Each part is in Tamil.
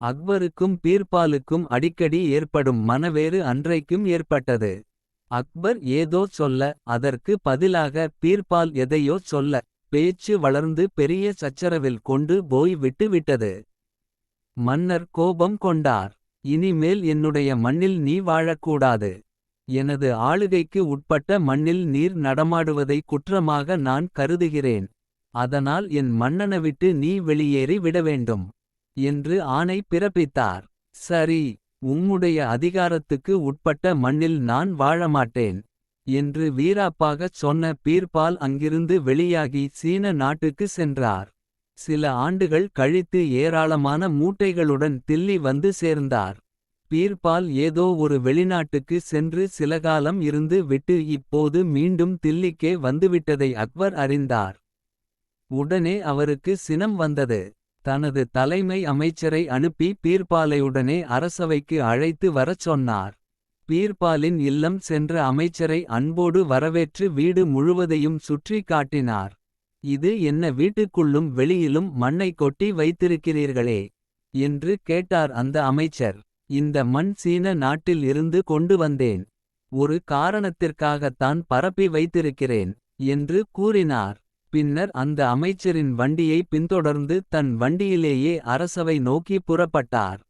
அக்பருக்கும் பீர்பாலுக்கும் அடிக்கடி ஏற்படும் மனவேறு அன்றைக்கும் ஏற்பட்டது. அக்பர் ஏதோ சொல்ல அதற்கு பதிலாக பீர்பால் எதையோ சொல்ல. பேச்சு வளர்ந்து பெரிய சச்சரவில் கொண்டு போய் விட்டு விட்டது. மன்னர் கோபம் கொண்டார் இனிமேல் என்னுடைய மண்ணில் நீ வாழக்கூடாது. எனது ஆளுகைக்கு உட்பட்ட மண்ணில் நீர் நடமாடுவதை குற்றமாக நான் கருதுகிறேன். அதனால் என் மன்னனவிட்டு நீ வெளியேறி விடவேண்டும். என்று ஆணை பிறப்பித்தார் சரி உம்முடைய அதிகாரத்துக்கு உட்பட்ட மண்ணில் நான் வாழமாட்டேன். என்று வீராப்பாகச் சொன்ன பீர்பால் அங்கிருந்து வெளியாகி சீன நாட்டுக்கு சென்றார். சில ஆண்டுகள் கழித்து ஏராளமான மூட்டைகளுடன் தில்லி வந்து சேர்ந்தார். பீர்பால் ஏதோ ஒரு வெளிநாட்டுக்கு சென்று சிலகாலம் இருந்து விட்டு இப்போது மீண்டும் தில்லிக்கே வந்துவிட்டதை அக்பர் அறிந்தார். உடனே அவருக்கு சினம் வந்தது. தனது தலைமை அமைச்சரை அனுப்பி பீர்பாலையுடனே அரசவைக்கு அழைத்து வரச் சொன்னார். பீர்பாலின் இல்லம் சென்ற அமைச்சரை அன்போடு வரவேற்று வீடு முழுவதையும் சுற்றி காட்டினார். இது என்ன வீட்டுக்குள்ளும் வெளியிலும் மண்ணை கொட்டி வைத்திருக்கிறீர்களே. என்று கேட்டார் அந்த அமைச்சர். இந்த மண் சீன நாட்டில் இருந்து கொண்டு வந்தேன். ஒரு காரணத்திற்காகத்தான் பரப்பி வைத்திருக்கிறேன். என்று கூறினார். பின்னர் அந்த அமைச்சரின் வண்டியை பின்தொடர்ந்து தன் வண்டியிலேயே அரசவை நோக்கி புறப்பட்டார்.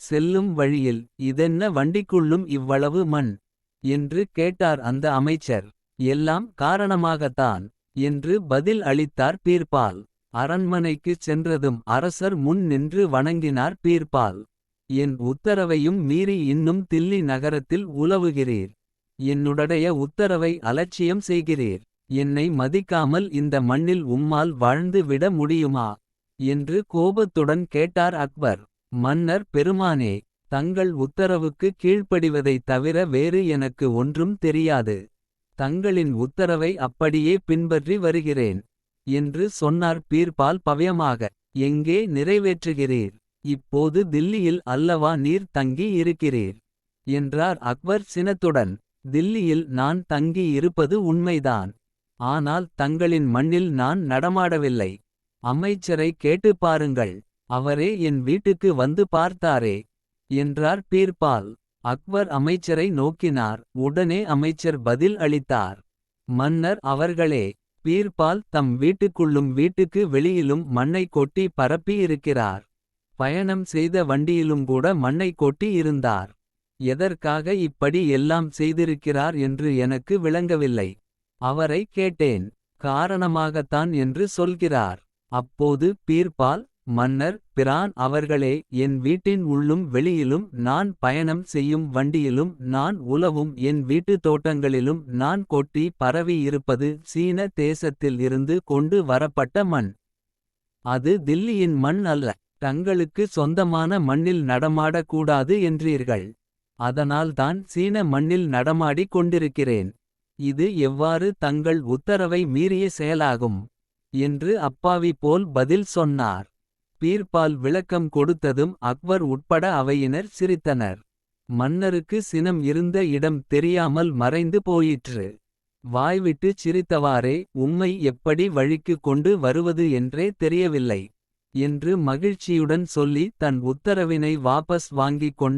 செல்லும் வழியில் இதென்ன வண்டிக்குள்ளும் இவ்வளவு மண். என்று கேட்டார் அந்த அமைச்சர். எல்லாம் காரணமாகத்தான். என்று பதில் அளித்தார் பீர்பால். அரண்மனைக்குச் சென்றதும் அரசர் முன் நின்று வணங்கினார் பீர்பால். என் உத்தரவையும் மீறி இன்னும் தில்லி நகரத்தில் உலவுகிறீர். என்னுடைய உத்தரவை அலட்சியம் செய்கிறீர். என்னை மதிக்காமல் இந்த மண்ணில் உம்மால் வாழ்ந்து விட முடியுமா. என்று கோபத்துடன் கேட்டார் அக்பர். மன்னர் பெருமானே தங்கள் உத்தரவுக்கு கீழ்ப்படிவதைத் தவிர வேறு எனக்கு ஒன்றும் தெரியாது. தங்களின் உத்தரவை அப்படியே பின்பற்றி வருகிறேன். என்று சொன்னார் பீர்பால் பவ்யமாக எங்கே நிறைவேற்றுகிறீர். இப்போது தில்லியில் அல்லவா நீர் தங்கி இருக்கிறீர். என்றார் அக்பர் சினத்துடன் தில்லியில் நான் தங்கி இருப்பது உண்மைதான். ஆனால் தங்களின் மண்ணில் நான் நடமாடவில்லை. அமைச்சரை கேட்டுப் பாருங்கள் அவரே என் வீட்டுக்கு வந்து பார்த்தாரே. என்றார் பீர்பால் அக்பர் அமைச்சரை நோக்கினார் உடனே அமைச்சர் பதில் அளித்தார். மன்னர் அவர்களே பீர்பால் தம் வீட்டுக்குள்ளும் வீட்டுக்கு வெளியிலும் மண்ணை கொட்டி பரப்பி இருக்கிறார். பயணம் செய்த வண்டியிலும் கூட மண்ணை கொட்டி இருந்தார். எதற்காக இப்படி எல்லாம் செய்திருக்கிறார் என்று எனக்கு விளங்கவில்லை. அவரை கேட்டேன் காரணமாகத்தான் என்று சொல்கிறார். அப்போது பீர்பால் மன்னர் பிரான் அவர்களே என் வீட்டின் உள்ளும் வெளியிலும் நான் பயணம் செய்யும் வண்டியிலும் நான் உலவும் என் வீட்டு தோட்டங்களிலும் நான் கொட்டி பரவி இருப்பது சீன தேசத்தில் இருந்து கொண்டு வரப்பட்ட மண். அது தில்லியின் மண் அல்ல தங்களுக்கு சொந்தமான மண்ணில் நடமாடக்கூடாது என்றீர்கள். அதனால்தான் சீன மண்ணில் நடமாடிக் கொண்டிருக்கிறேன். இது எவ்வாறு தங்கள் உத்தரவை மீறிய செயலாகும். என்று அப்பாவி போல் பதில் சொன்னார். பீர்பால் விளக்கம் கொடுத்ததும் அக்பர் உட்பட அவையினர் சிரித்தனர். மன்னருக்கு சினம் இருந்த இடம் தெரியாமல் மறைந்து போயிற்று. வாய்விட்டு சிரித்தவாறே உம்மை எப்படி வழிக்கு கொண்டு வருவது என்றே தெரியவில்லை. என்று மகிழ்ச்சியுடன் சொல்லி தன் உத்தரவினை வாபஸ் வாங்கிக் கொண்ட